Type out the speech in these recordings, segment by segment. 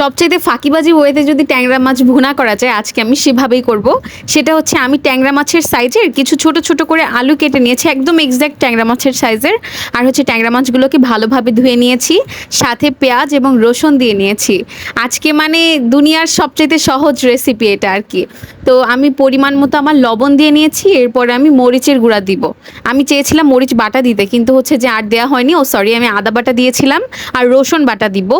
সবচাইতে ফাঁকিবাজি ওয়েতে যদি ট্যাংরা মাছ ভুনা করা যায়, আজকে আমি সেভাবেই করব। সেটা হচ্ছে আমি ট্যাংরা মাছের সাইজের কিছু ছোট ছোট করে আলু কেটে নিয়েছি, একদম এক্স্যাক্ট ট্যাংরা মাছের সাইজের। আর হচ্ছে ট্যাংরা মাছগুলোকে ভালোভাবে ধুয়ে নিয়েছি, সাথে পেঁয়াজ এবং রসুন দিয়ে নিয়েছি। আজকে মানে দুনিয়ার সবচাইতে সহজ রেসিপি এটা আর কি। তো আমি পরিমাণ মতো আমার লবণ দিয়ে নিয়েছি, এরপরে আমি মরিচের গুঁড়া দিব। আমি চেয়েছিলাম মরিচ বাটা দিতে, কিন্তু হচ্ছে যে আর দেওয়া হয়নি। ও সরি আমি আদা বাটা দিয়েছিলাম আর রসুন বাটা দিব।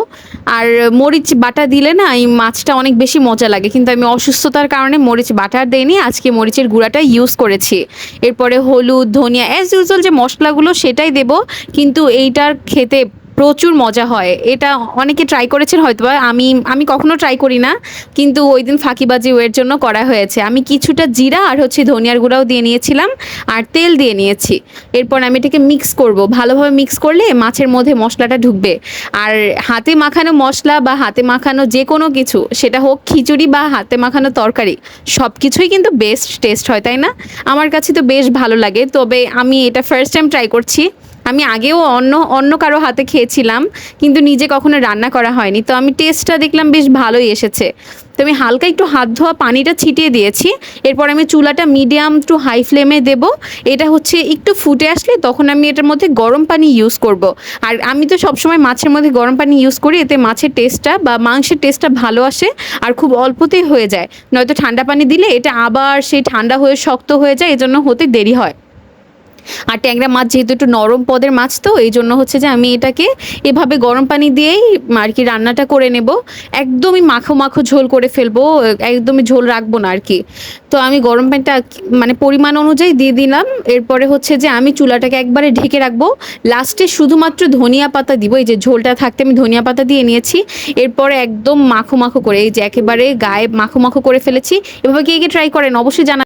আর মরিচ বাটা দিলে না এই মাছটা অনেক বেশি মজা লাগে। কিন্তু আমি অসুস্থতার কারণে মরিচ বাটার দেইনি, আজকে মরিচের গুঁড়াটা ইউজ করেছি। এরপরে হলুদ, ধনিয়া অ্যাজ ইউজুয়াল যে মশলাগুলো সেটাই দেব, কিন্তু এইটার খেতে প্রচুর মজা হয়। এটা অনেকে ট্রাই করেছেন হয়তো আমি আমি কখনো ট্রাই করি না কিন্তু ওই দিন ফাঁকিবাজি ওয়ের জন্য করা হয়েছে। আমি কিছুটা জিরা আর হচ্ছে ধনিয়ার গুঁড়াও দিয়ে নিয়েছিলাম আর তেল দিয়ে নিয়েছি। এরপর আমি এটাকে মিক্স করব। ভালোভাবে মিক্স করলে মাছের মধ্যে মশলাটা ঢুকবে। আর হাতে মাখানো মশলা বা হাতে মাখানো যে কোনো কিছু, সেটা হোক খিচুড়ি বা হাতে মাখানো তরকারি সব কিছুই কিন্তু বেস্ট টেস্ট হয়, তাই না? আমার কাছে তো বেশ ভালো লাগে। তবে আমি এটা ফার্স্ট টাইম ট্রাই করছি। আমি আগেও অন্য অন্য কারও হাতে খেয়েছিলাম, কিন্তু নিজে কখনো রান্না করা হয়নি। তো আমি টেস্টটা দেখলাম বেশ ভালোই এসেছে। তো আমি হালকা একটু হাত ধোয়া পানিটা ছিটিয়ে দিয়েছি। এরপর আমি চুলাটা মিডিয়াম টু হাই ফ্লেমে দেব। এটা হচ্ছে একটু ফুটে আসলে তখন আমি এটার মধ্যে গরম পানি ইউজ করব। আর আমি তো সবসময় মাছের মধ্যে গরম পানি ইউজ করি, এতে মাছের টেস্টটা বা মাংসের টেস্টটা ভালো আসে আর খুব অল্পতেই হয়ে যায়। নয়তো ঠান্ডা পানি দিলে এটা আবার সেই ঠান্ডা হয়ে শক্ত হয়ে যায়, এজন্য হতে দেরি হয়। আর ট্যাংরা মাছ যেহেতু একটু নরম পদের মাছ তো, এই জন্য হচ্ছে যে আমি এটাকে এভাবে গরম পানি দিয়েই আর কি রান্নাটা করে নেব। একদমই মাখো মাখো ঝোল করে ফেলব, একদমই ঝোল রাখব না আর কি। তো আমি গরম পানিটা মানে পরিমাণ অনুযায়ী দিয়ে দিলাম। এরপরে হচ্ছে যে আমি চুলাটাকে একবারে ঢেকে রাখব। লাস্টে শুধুমাত্র ধনিয়া পাতা দিব, এই যে ঝোলটা থাকতে আমি ধনিয়া পাতা দিয়ে নিয়েছি। এরপরে একদম মাখো মাখো করে, এই যে একেবারে গায়ে মাখো মাখো করে ফেলেছি। এভাবে কে কে ট্রাই করেন অবশ্যই জানা